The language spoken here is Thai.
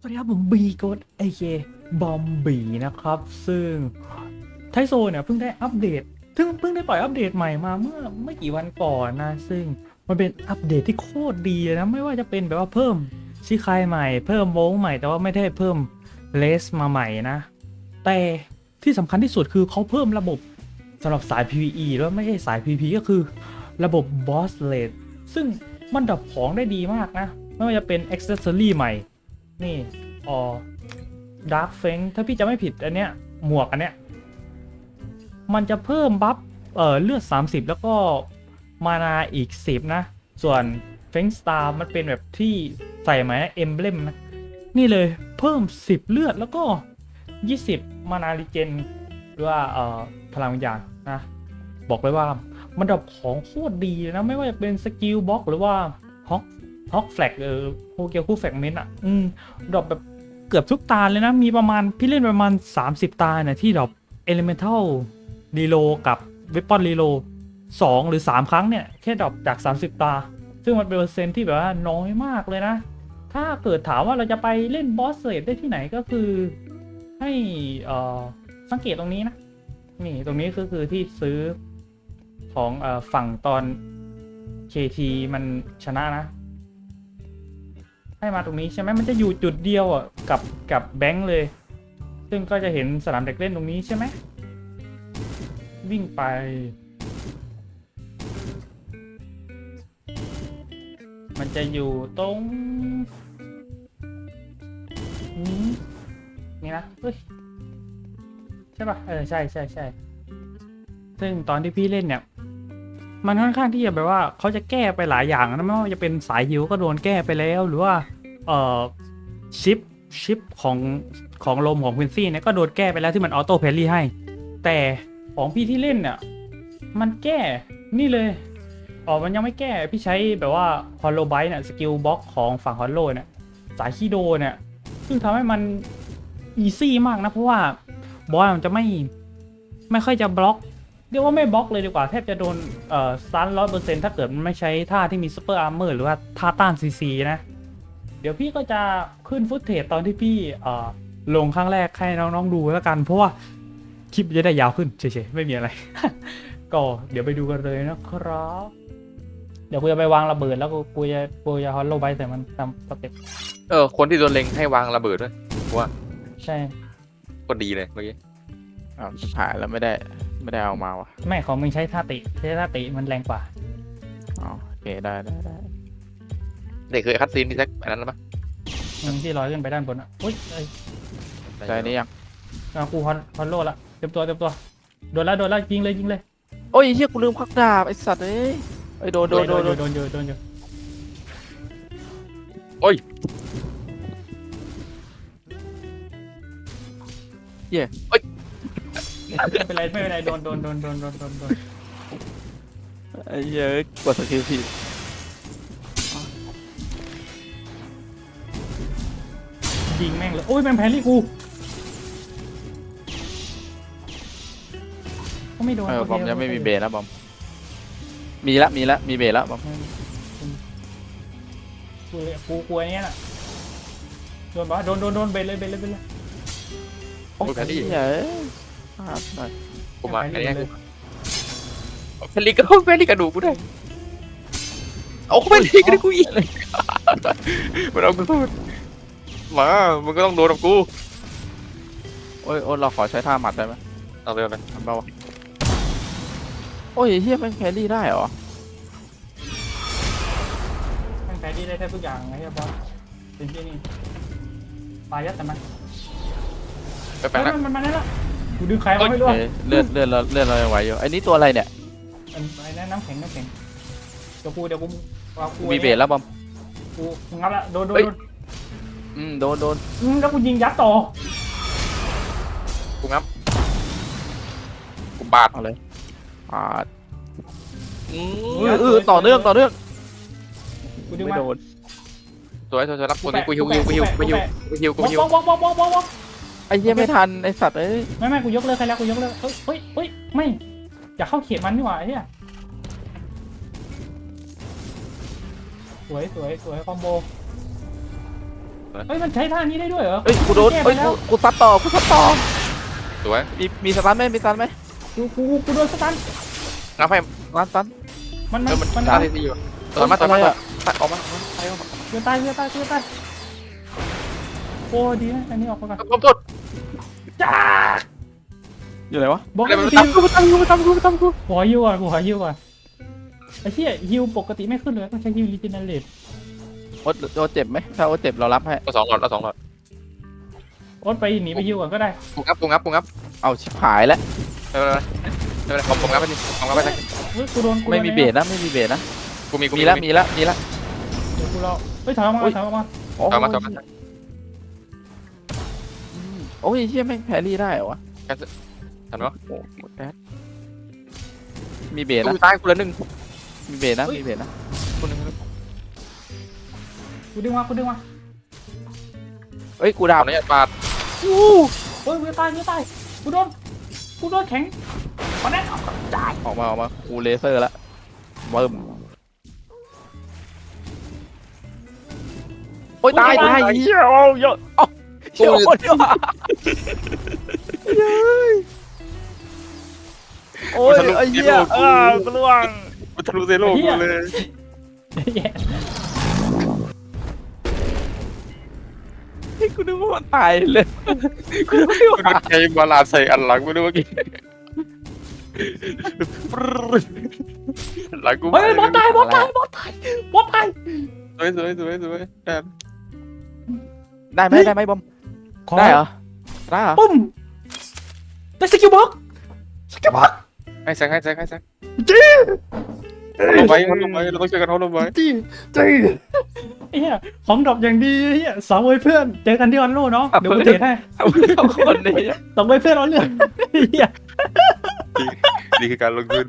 สวัสดีครับผมบีโกดไอเคบอมบีนะครับ ซึ่งไทโซเนี่ยเพิ่งได้อัปเดตเพิ่งเพิ่งได้ปล่อยอัปเดตใหม่มาเมื่อไม่กี่วันก่อนนะ ซึ่งมันเป็นอัปเดตที่โคตรดีนะ ไม่ว่าจะเป็นแบบว่าเพิ่มชิคายใหม่ เพิ่มโวงใหม่แต่ว่าไม่ได้เพิ่มเลสมาใหม่นะ แต่ที่สำคัญที่สุดคือเขาเพิ่มระบบสำหรับสาย PVE แล้วไม่ใช่สาย PVP ก็คือระบบ Boss Rate ซึ่งมันดับของได้ดีมากนะ ไม่ว่าจะเป็น Accessory ใหม่ นี่อ๋อดาร์ f เฟงถ้าพี่จะไม่ผิดอันเนี้ยหมวกอันเนี้ยมันจะเพิ่มบัฟเอ่อเลือด 30 แล้วก็มานาอีก 10 นะ ส่วนเฟงสตาร์มันเป็นแบบที่ใส่ไหมนะเอมเบลมนะ นี่เลยเพิ่ม 10 เลือดแล้วก็ 20 มานาลิเจนหรือว่าเอ่อพลังวิญญาณนะ บอกเลยว่ามันดับของโคตรดีเลยนะ ไม่ว่าจะเป็นสกิลบ็อกหรือว่าฮอก ฮอกแฟลกเออโฮเกียวคู่แฟกเมนต์อะอืมดรอปแบบเกือบทุกตาเลยนะ มีประมาณพี่เล่นประมาณ 30 ตาเนี่ยที่ดรอปเอลิเมนทัลรีโลกับเวปอนรีโลสองหรือ 3 ครั้งเนี่ย แค่ดรอปจาก 30 ตา ซึ่งมันเป็นเปอร์เซ็นต์ที่แบบว่าน้อยมากเลยนะ ถ้าเกิดถามว่าเราจะไปเล่นบอสเซตได้ที่ไหนก็คือให้เอ่อสังเกตตรงนี้นะ นี่ตรงนี้ก็คือที่ซื้อของเออฝั่งตอน KT มันชนะนะ ให้มาตรงนี้ใช่ไหมมันจะอยู่จุดเดียวอะกับกับแบงค์เลย ซึ่งก็จะเห็นสนามเด็กเล่นตรงนี้ใช่ไหมวิ่งไป มันจะอยู่ตรงนี้นี่นะเฮ้ยใช่ปะเออใช่ใช่ใช่ซึ่งตอนที่พี่เล่นเนี่ย มันค่อนข้างที่จะแบบว่าเขาจะแก้ไปหลายอย่างนะไม่ว่าจะเป็นสายฮิวก็โดนแก้ไปแล้ว หรือว่าเอ่อชิปชิปของของลมของควินซี่เนี่ยก็โดนแก้ไปแล้วที่มันออโต้เพลลี่ให้ แต่ของพี่ที่เล่นเนี่ยมันแก้นี่เลยอ๋อมันยังไม่แก้พี่ใช้แบบว่าฮอลโลไบต์เนี่ยสกิลบล็อกของฝั่งฮอลโลเนี่ยสายคีโดเนี่ยซึ่งทำให้มันอีซี่มากนะ เพราะว่าบอสมันจะไม่ไม่ค่อยจะบล็อก เรียกว่าไม่บล็อกเลยดีกว่าแทบจะโดนเอ่อสตันร้อยเปอร์เซ็นต์ถ้าเกิดมันไม่ใช้ท่าที่มีซูเปอร์อาร์เมอร์หรือว่าท่าต้านซีซีนะ เดี๋ยวพี่ก็จะขึ้นฟุตเทจตอนที่พี่เอ่อลงครั้งแรกให้น้องๆดูแล้วกัน เพราะว่าคลิปจะได้ยาวขึ้นเฉยๆไม่มีอะไร ก็เดี๋ยวไปดูกันเลยนะครับ เดี๋ยวกูจะไปวางระเบิดแล้วกูกูจะกูจะฮอลโลไบใส่มันตามสเต็ปเออ คนที่โดนเล็งให้วางระเบิดด้วยใช่ ก็ดีเลยเมื่อกี้อ้าวชิบหายแล้วไม่ได้ ไม่ได้เอามาวะแม่ของมึงใช้ท่าติใช้ท่าติมันแรงกว่า อ๋อโอเคได้ได้ได้เด็กเคยคัดซีนที่แท็กอันนั้นหรือเปล่ามึงที่ลอยขึ้นไปด้านบนอะอุ้ยเอ้ยได้นี่ยังอะกูฮอนฮอนโลละเต็มตัวเต็มตัวโดนแล้วโดนแล้วยิงเลยยิงเลยโอ้ยเฮียกูลืมควักดาบไอสัตว์เอ้ยไอยโดนโดนโดนโดนโดนเยอะโดนเยอะโอ้ย ไม่เป็นไรไม่เป็นไรโดนโดนโดนโดนโดนโดนโดนไอ้เหี้ยอะกดสกิลผิดยิงแม่งเลยโอ้ยแม่งแพนลี่กูก็ไม่โดนเออโคบอมยังไม่มีเบรนะบอม มีละมีละมีเบรละบอมกูเลยกูกลัวไอ้เนี้ยน่ะโดนปะโดนโดนโดนเบนเลยเบนเลยเบนเลยโอ้ยเหี้ย เอ้ยพลาดหน่อยกูมาแพอันนนี้ลี่กูเลยแพลิกก็แพลิกกระดูกกูได้เอาแพลิกกระดูกกูอีกมันเอากูโทษมามึงก็ต้องโดนกับกูโอ้ยโอ้ยเราขอใช้ท่าหมัดได้ไหมเอาเลยเอาเลยทำเบาวะโอ้ยเฮียแม่งแครี่ได้เหรอแม่งแพนลี่ได้แทบทุกอย่างไงครับบอสเป็นที่นี่ปลายัดแต่มันไปแปลเฮ้ยงนะมันมันนั่นละ กูดึงใครมาไม่รู้เอ้ยเลือดเลือดเราเลือดเรายังไหวอยู่ไอ้นี่ตัวอะไรเนี่ยอันไอ้นั่นน้ำแข็งน้ำแข็งเดี๋ยวกูเดี๋ยวกูเอากูมีเบรแล้วบอม กูงับละโดนโดนเฮ้ย โดนอืมโดนโดนอืมแล้วกูยิงยัดต่อกูงับกูปาดเอาเลยปาดอืเออเออต่อเนื่องต่อเนื่องกูดึงไม่มาโดนสวยสวยสวยรับคนนี้กูฮิวกูฮิวกูฮิวกูฮิวกูฮิวกูฮิวบล็อกบล็อกบล็อกบล็อกบล็อก ไอ้เหี้ยไม่ทันไอ้สัตว์เอ้ยไม่ไม่กูยกเลิกใครแล้วกูยกเลิกเฮ้ยเฮ้ยเฮ้ยไม่อย่าเข้าเขตมันนี่หว่าไอ้เหี้ยสวยสวยสวยคอมโบเฮ้ยมันใช้ท่านี้ได้ด้วยเหรอเอ้ยกูโดนแก้ไปเอ้ยแล้วกูกูซัดต่อกูซัดต่อสวยมีมีสตันไหมมีสตันไหมกูกูกูโดนสตันงับให้ร้านสตันมันเอมันอมันมันตายที่อยู่ต่อยมาต่อยมาต่อยตัดออกมาไปออกมาเพื่อนตายเพื่อนตายเพื่อนตาย โอ้ดีนะอันนี้ออกไปก่อนผมโทษจ้าอยู่ไหนวะบอกอะไรให้มันทีตามมกูมาตามกูมาตามกูมาตามกูขอฮิวก่อนกูขอฮิวก่อนไอ้เชี่ยฮิวปกติไม่ขึ้นเลยต้องใช้ฮิวรีเจเนเรตโอ๊ตโอ๊ตเจ็บไหมถ้าโอ๊ตเจ็บเรารับให้เอาสองหลอดเอาสองหลอดโอ๊ตไปหนีไปฮิวก่อนก็ได้กูงับกูงับกูงับเอาชิบหายแล้วไม่เป็นไรไม่เป็นไรผมผมงับไปดิผมงับไปสักเฮ้ยกูโดนกูโดนไม่มีแล้วเบสนะไม่มีเบสนะกูมีกูมีแล้วมีแล้วมีแล้วเดี๋ยวกูรอเฮ้ยถอยออกมาอุ๊ยถอยออกมาโอ้เอามาเอามา โอ้ยเชี่ยแม่งแพรรี่ได้เหรอวะทันปะโอ้หมดแพทมีเบสกูนะตายกูละหนึ่งมีเบสนะมีเบสนะกูหนึ่งกูดึงมากูดึงมาเอ้ยกูขดาอบอนุญาตปาดอู้เฮ้ยกูจะตายกูจะตายกูโดนกูโดนแข็งมาแน่นอนตายออกมาออกมากูเลเซอร์ละเบิ่มโอ้ยตายตายเหี้ยโอ้ยเยอะเอ้าเชี่ย โอ้ยโอ้ยไอ้เหี้ยเออกล่วงกูทะลุเซโร่กูเลยแย่กูนึกว่ามันตายเลยกูนึกกูว่าโดนใช้บาลานใส่อันหลังกูนึกว่ากี้หลังกูเฮ้ยบอสตายบอสตายบอสตายบอสตายสวยสวยสวยสวยแดนได้ไหมได้ไหมบอม ขอได้เหรอได้เหรอปุ้มได้สกิลบ็อกสกิลบ็อกให้แซงให้แซงให้แซงจีลงไปลงไปเราต้องช่วยกันเขาลงไปจีจีไอ้เหี้ยของดรอปอย่างดีไอ้เหี้ยสาวเว้ยเพื่อนเจอกันที่ออนโลเนาะเดี๋ยวกูเทรดให้เอาเอาคนนี้สองเว้ยเพื่อนเอาเรื่องไอ้เหี้ยนี่คือการลงทุน